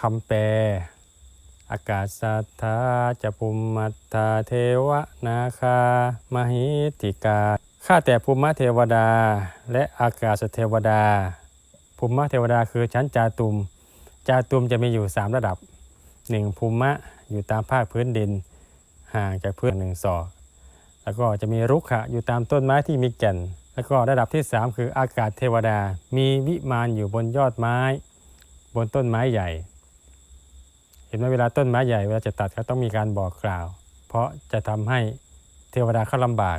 คำแปล อากาศสัทธาจะภูมิมัตตาเทวนาคามหิติกา ข้าแต่ภูมิเทวดา และอากาศเทวดา ภูมิเทวดาคือชั้นจาตุม จาตุมจะมีอยู่ 3 ระดับ 1. ภูมิ อยู่ตามภาคพื้นดิน ห่างจากพื้นหนึ่งศอก แล้วก็จะมีรุกขะอยู่ตามต้นไม้ที่มีแก่น แล้วก็ระดับที่ 3 คืออากาศเทวดา มีวิมานอยู่บนยอดไม้ บนต้นไม้ใหญ่ เห็นไหมเวลาต้นไม้ใหญ่เวลาจะตัดก็ต้องมีการบอกกล่าว เพราะจะทำให้เทวดาเขาลำบาก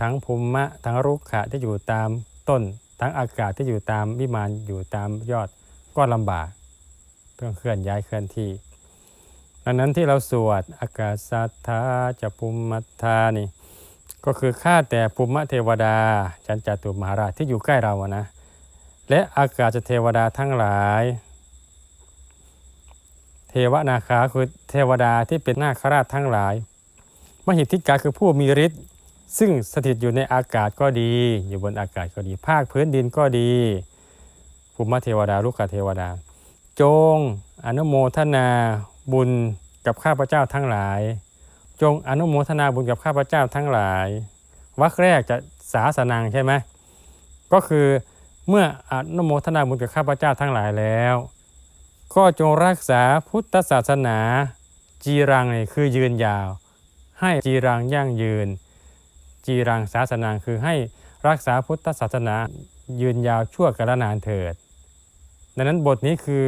ทั้งภูมิะทั้งรุกขะที่อยู่ตามต้น ทั้งอากาศที่อยู่ตามวิมานอยู่ตามยอดก็ลำบากต้อเคลื่อนย้ายเคลื่อนที่ดังนั้นที่เราสวดอากาศสัทธาจะภูมิมัทธานี่ก็คือข้าแต่ภูมิเทวดาชันจตุมหาราชที่อยู่ใกล้เราอะนะและอากาศเทวดาทั้งหลาย เทวนาคาคือเทวดาที่เป็นนาคราชทั้งหลาย มหิทธิกาคือผู้มีฤทธิ์ซึ่งสถิตอยู่ในอากาศก็ดี อยู่บนอากาศก็ดี ภาคพื้นดินก็ดีภูมิเทวดาลูกเทวดา จงอนุโมทนาบุญกับข้าพเจ้าทั้งหลาย จงอนุโมทนาบุญกับข้าพเจ้าทั้งหลายวรรคแรกจะสาสนังใช่ไหมก็คือเมื่ออนุโมทนาบุญกับข้าพเจ้าทั้งหลายแล้ว ก็จงรักษาพุทธศาสนา จีรังนี่คือยืนยาว ให้จีรังยั่งยืน จีรังศาสนาคือให้รักษาพุทธศาสนายืนยาวชั่วกาลนานเถิด ดังนั้นบทนี้คือ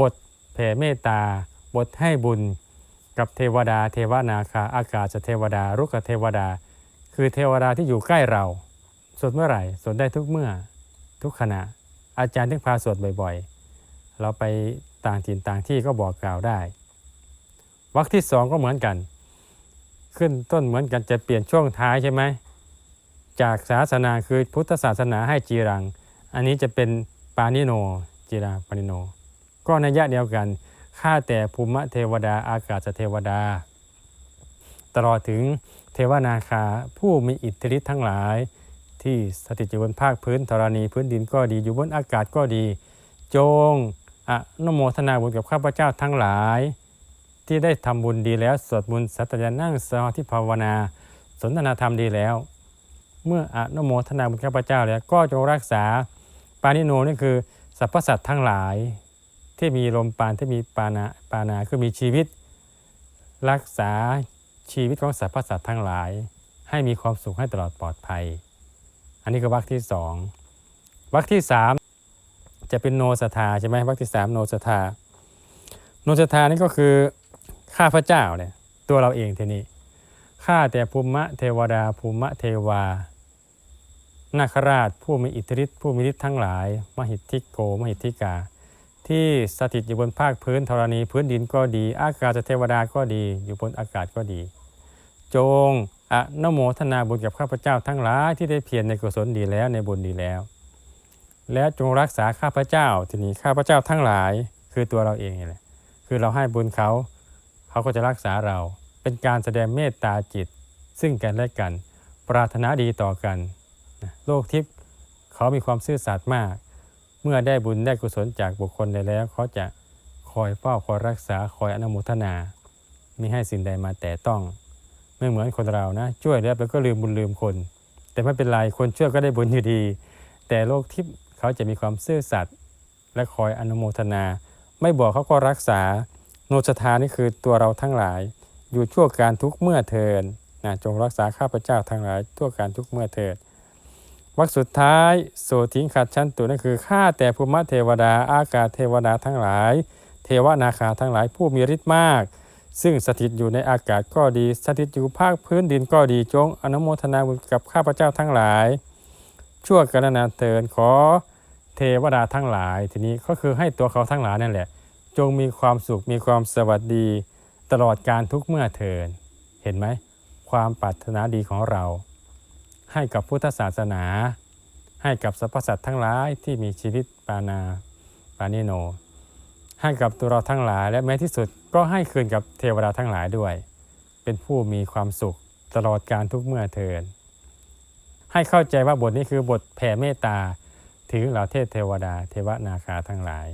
บทแผ่เมตตา บทให้บุญกับเทวดา เทวนาคา อากาศเทวดา รุกเทวดา คือเทวดาที่อยู่ใกล้เรา สวดเมื่อไหร่ สวดได้ทุกเมื่อ ทุกขณะ อาจารย์ที่พาสวดบ่อยๆ เราไป ต่างถิ่นต่างที่ก็บอกกล่าวได้วรรคที่สองก็เหมือนกัน ขึ้นต้นเหมือนกันจะเปลี่ยนช่วงท้ายใช่ไหมจากศาสนาคือพุทธศาสนาให้จีรัง อันนี้จะเป็นปานิโนจีราปานิโน ก็ในยะเดียวกันข้าแต่ภูมิเทวดาอากาศเทวดา ตลอดถึงเทวนาคาผู้มีอิทธิฤทธิ์ทั้งหลาย ที่สถิตอยู่บนภาคพื้นธรณีพื้นดินก็ดีอยู่บนอากาศก็ดี จง อะนโมทนาบุญกับข้าพเจ้าทั้งหลาย ที่ได้ทำบุญดีแล้วสวดมนต์สัตยานั่งสมาธิภาวนา สนทนาธรรมดีแล้ว เมื่ออะนโมทนาบุญข้าพเจ้าแล้วก็จงรักษาปานิโนนี่คือสรรพสัตว์ทั้งหลาย ที่มีลมปานที่มีปานาปานาคือมีชีวิต รักษาชีวิตของสรรพสัตว์ทั้งหลาย ให้มีความสุขให้ตลอดปลอดภัย อันนี้ก็วรรคที่สองวรรคที่สาม จะเป็นโนสทาใช่ไหมวรรคที่สามโนสทาโนสทานี่ก็คือข้าพระเจ้าเนี่ยตัวเราเองทีนี้ข้าแต่ภูมิเทวดาภูมิเทวานาคราชผู้มีอิทธิฤทธิ์ผู้มีฤทธิ์ทั้งหลาย มหิทธิโกมหิทธิกา ที่สถิตอยู่บนภาคพื้นธรณีพื้นดินก็ดี อากาศเทวดาก็ดี อยู่บนอากาศก็ดี จงอะนโมทนาบุญกับข้าพเจ้าทั้งหลายที่ได้เพียรในกุศลดีแล้วในบุญดีแล้ว และจงรักษาข้าพเจ้า ทีนี้ข้าพเจ้าทั้งหลายคือตัวเราเองนี่แหละคือเราให้บุญเขาเขาก็จะรักษาเรา เป็นการแสดงเมตตาจิต ซึ่งกันและกัน ปรารถนาดีต่อกัน โลกทิพย์เขามีความซื่อสัตย์มาก เมื่อได้บุญได้กุศลจากบุคคลใดแล้ว เขาจะคอยเฝ้าคอยรักษาคอยอนุโมทนาไม่ให้สิ่งใดมาแต่ต้องไม่เหมือนคนเรานะช่วยแล้วแล้วก็ลืมบุญลืมคน แต่ไม่เป็นไรคนช่วยก็ได้บุญอยู่ดี แต่โลกทิพย์ เขาจะมีความซื่อสัตย์และคอยอนุโมทนา ไม่บอกเขาก็รักษา โนชทานี่คือตัวเราทั้งหลาย อยู่ชั่วการทุกเมื่อเทินนะจงรักษาข้าพเจ้าทั้งหลายทั่วการทุกเมื่อเทินวรรคสุดท้ายโสทิงขัดชั้นตุนั่นคือข้าแต่ภูมิเทวดาอากาศเทวดาทั้งหลาย เทวนาคาทั้งหลายผู้มีฤทธิ์มาก ซึ่งสถิตอยู่ในอากาศก็ดี สถิตอยู่ภาคพื้นดินก็ดีจงอนุโมทนาบุญกับข้าพเจ้าทั้งหลาย ชั่วกรณาเตือนขอ เทวดาทั้งหลาย ทีนี้ก็คือให้ตัวเขาทั้งหลายนั่นแหละ จงมีความสุขมีความสวัสดี ตลอดการทุกเมื่อเทินเห็นไหมความปรารถนาดีของเรา ให้กับพุทธศาสนา ให้กับสรรพสัตว์ทั้งหลายที่มีชีวิตปานาปานิโน ให้กับตัวเราทั้งหลาย และแม้ที่สุดก็ให้คืนกับเทวดาทั้งหลายด้วย เป็นผู้มีความสุขตลอดการทุกเมื่อเทินให้เข้าใจว่าบทนี้คือบทแผ่เมตตา ถึงเหล่าเทพเทวดา เทวนาคาทั้งหลาย